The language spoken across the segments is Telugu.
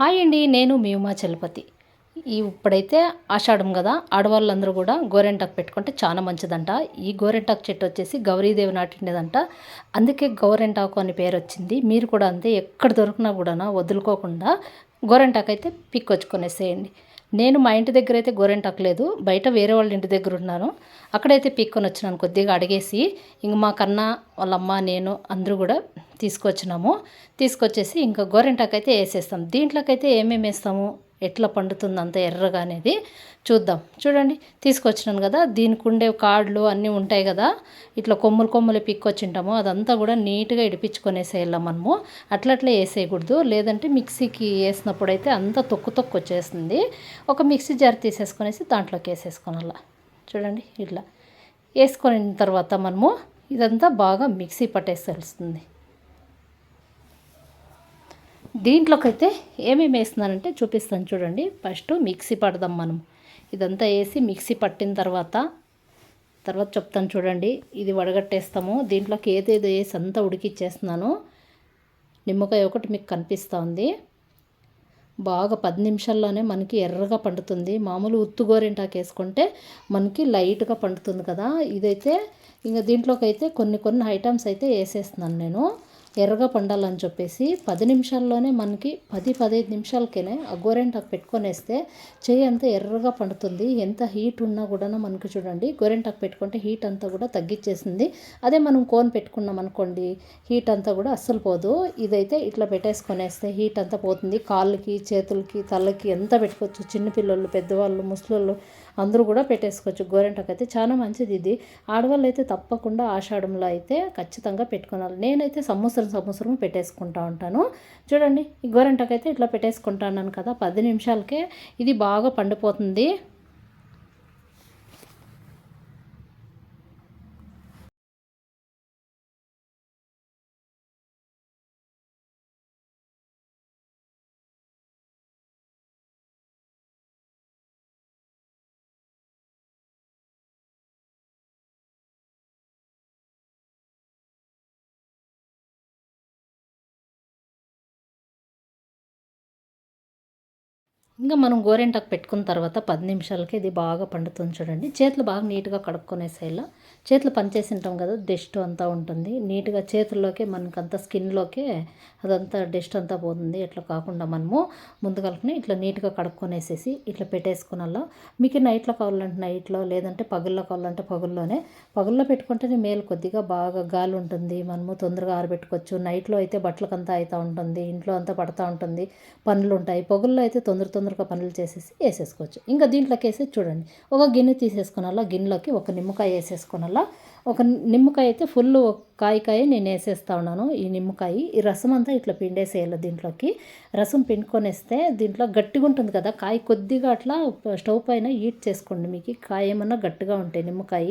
హాయ్ అండి నేను మీ ఉమా చలపతి. ఈ ఇప్పుడైతే ఆషాఢం కదా ఆడవాళ్ళందరూ కూడా గోరెంటాకు పెట్టుకుంటే చాలా మంచిదంట. ఈ గోరెంటాకు చెట్టు వచ్చేసి గౌరీదేవి నాటిండేదంట. అందుకే గోరెంటాకు అని పేరు వచ్చింది. మీరు కూడా అంతే ఎక్కడ దొరికినా కూడా వదులుకోకుండా గోరెంటాకు అయితే పిక్కొచ్చుకొనేసేయండి. నేను మా ఇంటి దగ్గర అయితే గోరెంటాకు లేదు బయట వేరే వాళ్ళ ఇంటి దగ్గర ఉన్నాను. అక్కడైతే పిక్కొని వచ్చినాను కొద్దిగా అడిగేసి ఇంక మా కన్నా వాళ్ళమ్మ నేను అందరూ కూడా తీసుకొచ్చినాము. తీసుకొచ్చేసి ఇంకా గోరింటాకైతే వేసేస్తాం. దీంట్లోకైతే ఏమేమి వేస్తాము? ఎట్లా పండుతుంది అంత ఎర్రగా అనేది చూద్దాం. చూడండి తీసుకొచ్చినాను కదా. దీనికి ఉండే కాళ్ళు అన్నీ ఉంటాయి కదా. ఇట్లా కొమ్ములు కొమ్ములు పిక్కొచ్చింటాము. అదంతా కూడా నీట్గా ఇడిపించుకొనేసేయాలి మనము. అట్లా అట్లా వేసేయకూడదు. లేదంటే మిక్సీకి వేసినప్పుడు అయితే అంతా తొక్కు తొక్కు వచ్చేస్తుంది. ఒక మిక్సీ జార్ తీసేసుకొనేసి దాంట్లోకి వేసేసుకోనాల. చూడండి ఇట్లా వేసుకొని తర్వాత మనము ఇదంతా బాగా మిక్సీ పట్టేసేస్తుంది దీంట్లోకైతే ఏమేమి వేస్తున్నానంటే చూపిస్తాను చూడండి. ఫస్ట్ మిక్సీ పడదాం మనం. ఇదంతా వేసి మిక్సీ పట్టిన తర్వాత తర్వాత చెప్తాను చూడండి. ఇది వడగట్టేస్తాము. దీంట్లోకి ఏదేదో వేసి అంతా ఉడికిచ్చేస్తున్నాను. నిమ్మకాయ ఒకటి మీకు కనిపిస్తూ ఉంది. బాగా పది నిమిషాల్లోనే మనకి ఎర్రగా పండుతుంది. మామూలు ఉత్తు గోరింటాకు వేసుకుంటే మనకి లైట్గా పండుతుంది కదా. ఇదైతే ఇంకా దీంట్లోకి అయితే కొన్ని కొన్ని ఐటమ్స్ అయితే వేసేస్తున్నాను నేను. ఎర్రగా పండాలని చెప్పేసి పది నిమిషాల్లోనే మనకి పది పదిహేను నిమిషాలకేనే గోరెంటాకు పెట్టుకొనేస్తే చెయ్యి అంతా ఎర్రగా పండుతుంది. ఎంత హీట్ ఉన్నా కూడా మనకి చూడండి గోరెంటాకు పెట్టుకుంటే హీట్ అంతా కూడా తగ్గించేసింది అదే మనం కోన్ పెట్టుకున్నాం అనుకోండి హీట్ అంతా కూడా అస్సలు పోదు. ఇదైతే ఇట్లా పెట్టేసుకొనేస్తే హీట్ అంతా పోతుంది. కాళ్ళకి చేతులకి తలకి ఎంత పెట్టుకోవచ్చు. చిన్నపిల్లలు పెద్దవాళ్ళు ముసలోళ్ళు అందరూ కూడా పెట్టేసుకోవచ్చు. గోరెంటాకు అయితే చాలా మంచిది ఇది. ఆడవాళ్ళు అయితే తప్పకుండా ఆషాఢంలో అయితే ఖచ్చితంగా పెట్టుకోవాలి. నేనైతే సంవత్సరం సంవత్సరం పెట్టేసుకుంటా ఉంటాను. చూడండి ఈ గోరెంటాకు అయితే ఇట్లా పెట్టేసుకుంటాను కదా పది నిమిషాలకే ఇది బాగా పండిపోతుంది. ఇంకా మనం గోరెంటాకు పెట్టుకున్న తర్వాత పది నిమిషాలకి ఇది బాగా పండుతుంది చూడండి. చేతులు బాగా నీట్గా కడుక్కొనేసేలా చేతులు పనిచేసింటాం కదా డస్ట్ అంతా ఉంటుంది. నీట్గా చేతుల్లోకే మనకంతా స్కిన్లోకే అదంతా డస్ట్ అంతా పోతుంది. ఇట్లా కాకుండా మనము ముందుగలకనే ఇట్లా నీట్గా కడుక్కొనేసేసి ఇట్లా పెట్టేసుకున్నలా మీకు నైట్లో కావాలంటే నైట్లో లేదంటే పగుల్లో కావాలంటే పగుల్లోనే. పగుల్లో పెట్టుకుంటేనే మేలు కొద్దిగా బాగా గాలి ఉంటుంది. మనము తొందరగా ఆరబెట్టుకోవచ్చు. నైట్లో అయితే బట్టలకంతా అవుతూ ఉంటుంది. ఇంట్లో అంతా పడుతూ ఉంటుంది. పనులు ఉంటాయి పగుల్లో అయితే తొందర తొందరగా పనులు చేసేసి వేసేసుకోవచ్చు. ఇంకా దీంట్లోకి వేసి చూడండి. ఒక గిన్నె తీసేసుకున్నలా గిన్నెలోకి ఒక నిమ్మకాయ వేసేసుకునాలా ఒక నిమ్మకాయ అయితే ఫుల్ కాయకాయ నేను వేసేస్తా ఉన్నాను. ఈ నిమ్మకాయ ఈ రసం అంతా ఇట్లా పిండేసేయాలి దీంట్లోకి. రసం పిండుకొనేస్తే దీంట్లో గట్టిగా ఉంటుంది కదా కాయ కొద్దిగా అట్లా స్టవ్ పైన హీట్ చేసుకోండి మీకు. కాయ ఏమన్నా గట్టిగా ఉంటాయి నిమ్మకాయ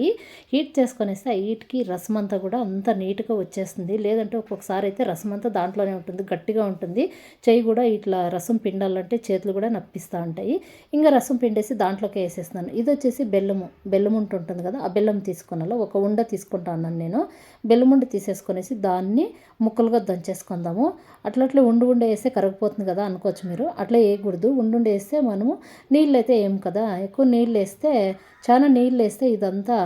హీట్ చేసుకొనేస్తే ఆ హీట్కి రసం అంతా కూడా అంత నీట్గా వచ్చేస్తుంది. లేదంటే ఒక్కొక్కసారి అయితే రసం అంతా దాంట్లోనే ఉంటుంది గట్టిగా ఉంటుంది. చెయ్యి కూడా ఇట్లా రసం పిండాలంటే చేతులు కూడా నప్పిస్తూ ఉంటాయి. ఇంకా రసం పిండేసి దాంట్లోకి వేసేస్తున్నాను. ఇది వచ్చేసి బెల్లము బెల్లం ఉంటుంటుంది కదా ఆ బెల్లం తీసుకున్నాలో ఒక ఉండ తీసుకుంటా ఉన్నాను నేను. బెల్లం రౌండ్ తీసేసుకొనేసి దాన్ని ముక్కలుగా దంచేసుకుందాము. అట్లా అట్లా ఉండి ఉండి వేస్తే కరిగిపోతుంది కదా అనుకోవచ్చు మీరు. అట్లా వేయకూడదు. ఉండి వేస్తే మనము నీళ్ళు అయితే ఏం కదా ఎక్కువ నీళ్ళు వేస్తే చాలా నీళ్ళు వేస్తే ఇదంతా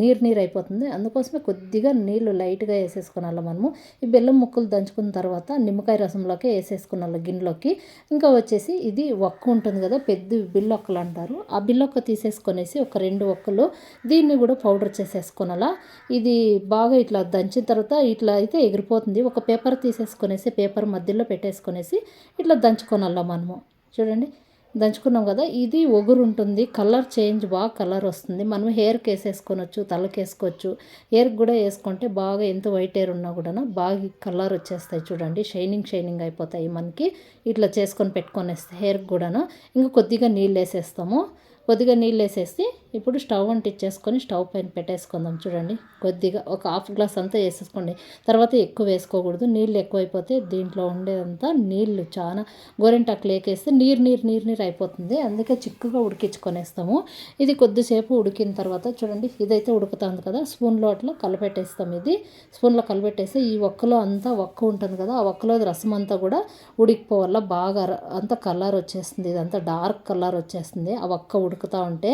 నీరు నీరు అయిపోతుంది. అందుకోసమే కొద్దిగా నీళ్ళు లైట్గా వేసేసుకోవాలి మనము. ఈ బెల్లం ముక్కలు దంచుకున్న తర్వాత నిమ్మకాయ రసంలోకి వేసేసుకున్నాను గిన్నెలోకి. ఇంకా వచ్చేసి ఇది ఒక్క ఉంటుంది కదా పెద్ద బిల్లొక్కలు అంటారు. ఆ బిల్లొక్క తీసేసుకొనేసి ఒక రెండు ఒక్కలు దీన్ని కూడా పౌడర్ చేసేసుకోనాలా. ఇది బాగా ఇట్లా దంచిన తర్వాత ఇట్లా అయితే ఎగిరిపోతుంది ఒక పేపర్ తీసేసుకొనేసి పేపర్ మధ్యలో పెట్టేసుకొనేసి ఇట్లా దంచుకొనల్లా మనము. చూడండి దంచుకున్నాం కదా ఇది ఒగురు ఉంటుంది కలర్ చేంజ్ బాగా కలర్ వస్తుంది. మనం హెయిర్కి వేసేసుకోనొచ్చు తలకి వేసుకోవచ్చు హెయిర్కి కూడా వేసుకుంటే బాగా ఎంత వైట్ హెయిర్ ఉన్నా కూడా బాగా కలర్ వచ్చేస్తాయి చూడండి. షైనింగ్ షైనింగ్ అయిపోతాయి మనకి. ఇట్లా చేసుకొని పెట్టుకొని వేస్తే హెయిర్కి కూడాను. ఇంకా కొద్దిగా నీళ్ళు వేసేస్తాము. కొద్దిగా నీళ్ళు వేసేసి ఇప్పుడు స్టవ్ అంటిచ్చేసుకొని స్టవ్ పైన పెట్టేసుకుందాం. చూడండి కొద్దిగా ఒక హాఫ్ గ్లాస్ అంతా వేసేసుకోండి. తర్వాత ఎక్కువ వేసుకోకూడదు. నీళ్ళు ఎక్కువైపోతే దీంట్లో ఉండేదంతా నీళ్ళు చాలా గోరింటాకు లేకేస్తే నీరు నీరు నీరు నీరు అయిపోతుంది. అందుకే చిక్కుగా ఉడికించుకొనేస్తాము. ఇది కొద్దిసేపు ఉడికిన తర్వాత చూడండి ఇదైతే ఉడుకుతుంది కదా స్పూన్లో అట్లా కలపెట్టేస్తాం ఇది. స్పూన్లో కలపెట్టేస్తే ఈ ఒక్కలో అంతా ఒక్క ఉంటుంది కదా ఆ ఒక్కలో రసం అంతా కూడా ఉడికిపోవాల బాగా అంత కలర్ వచ్చేస్తుంది. ఇదంతా డార్క్ కలర్ వచ్చేస్తుంది. ఆ ఒక్క ఉడుకుతూ ఉంటే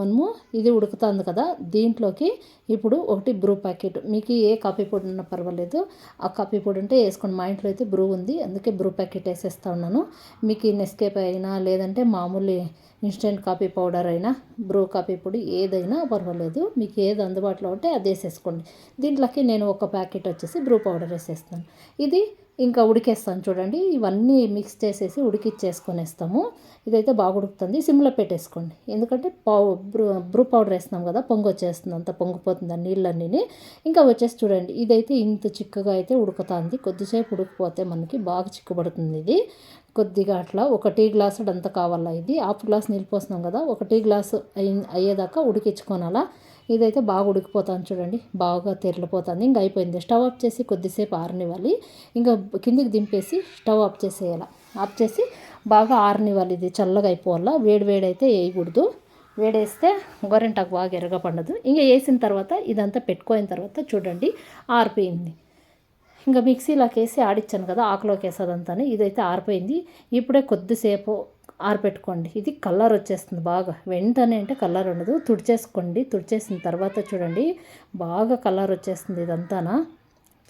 మనము ఇది ఉడుకుతుంది కదా దీంట్లోకి ఇప్పుడు ఒకటి బ్రూ ప్యాకెట్. మీకు ఏ కాఫీ పొడి ఉన్నా పర్వాలేదు. ఆ కాఫీ పొడి ఉంటే వేసుకోండి. మా ఇంట్లో అయితే బ్రూ ఉంది. అందుకే బ్రూ ప్యాకెట్ వేసేస్తా ఉన్నాను. మీకు నెస్కేప్ అయినా లేదంటే మామూలు ఇన్స్టెంట్ కాఫీ పౌడర్ అయినా బ్రూ కాఫీ పొడి ఏదైనా పర్వాలేదు. మీకు ఏది అందుబాటులో ఉంటే అది వేసేసుకోండి. దీంట్లోకి నేను ఒక ప్యాకెట్ వచ్చేసి బ్రూ పౌడర్ వేసేస్తాను. ఇది ఇంకా ఉడికేస్తాను చూడండి. ఇవన్నీ మిక్స్ చేసేసి ఉడికిచ్చేసుకొనేస్తాము. ఇదైతే బాగా ఉడుకుతుంది. సిమ్లో పెట్టేసుకోండి. ఎందుకంటే పావు బ్రూ బ్రూ పౌడర్ వేస్తున్నాం కదా పొంగు వచ్చేస్తుంది అంత పొంగిపోతుంది ఆ నీళ్ళన్నీ ఇంకా వచ్చేసి చూడండి. ఇదైతే ఇంత చిక్కగా అయితే ఉడుకుతుంది. కొద్దిసేపు ఉడికిపోతే మనకి బాగా చిక్కబడుతుంది ఇది. కొద్దిగా అట్లా ఒక టీ గ్లాసు అంత కావాలా ఇది? హాఫ్ గ్లాస్ నీళ్ళు పోస్తున్నాం కదా ఒక టీ గ్లాసు అయ్యేదాకా ఉడికించుకోనాలా? ఇదైతే బాగా ఉడికిపోతుంది చూడండి. బాగా తెరలిపోతుంది. ఇంకా అయిపోయింది. స్టవ్ ఆఫ్ చేసి కొద్దిసేపు ఆరనివ్వాలి. ఇంకా కిందికి దింపేసి స్టవ్ ఆఫ్ చేసేయాలి. ఆఫ్ చేసి బాగా ఆరనివ్వాలి. ఇది చల్లగా అయిపోవాలా? వేడి వేడి వేయకూడదు. వేడేస్తే గొరెంటాకు బాగా ఎరగపండదు ఇంకా వేసిన తర్వాత ఇదంతా పెట్టుకోయిన తర్వాత చూడండి ఆరిపోయింది. ఇంకా మిక్సీలోకి వేసి ఆడిచ్చాను కదా ఆకులోకి వేసేదంతా ఇదైతే ఆరిపోయింది. ఇప్పుడే కొద్దిసేపు ఆరిపెట్టుకోండి. ఇది కలర్ వచ్చేస్తుంది బాగా. వెంటనే అంటే కలర్ ఉండదు. తుడిచేసుకోండి. తుడిచేసిన తర్వాత చూడండి. బాగా కలర్ వచ్చేస్తుంది ఇదంతానా?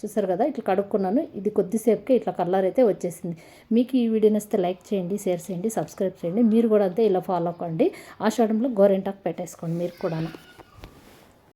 చూసారు కదా? ఇట్లా కడుక్కున్నాను. ఇది కొద్దిసేపుకే ఇట్లా కలర్ అయితే వచ్చేసింది. మీకు ఈ వీడియో నచ్చితే లైక్ చేయండి షేర్ చేయండి సబ్స్క్రైబ్ చేయండి. మీరు కూడా అంతే ఇలా ఫాలో అవ్వండి. ఆషాఢంలో గోరెంటాకు పెట్టేసుకోండి మీరు కూడా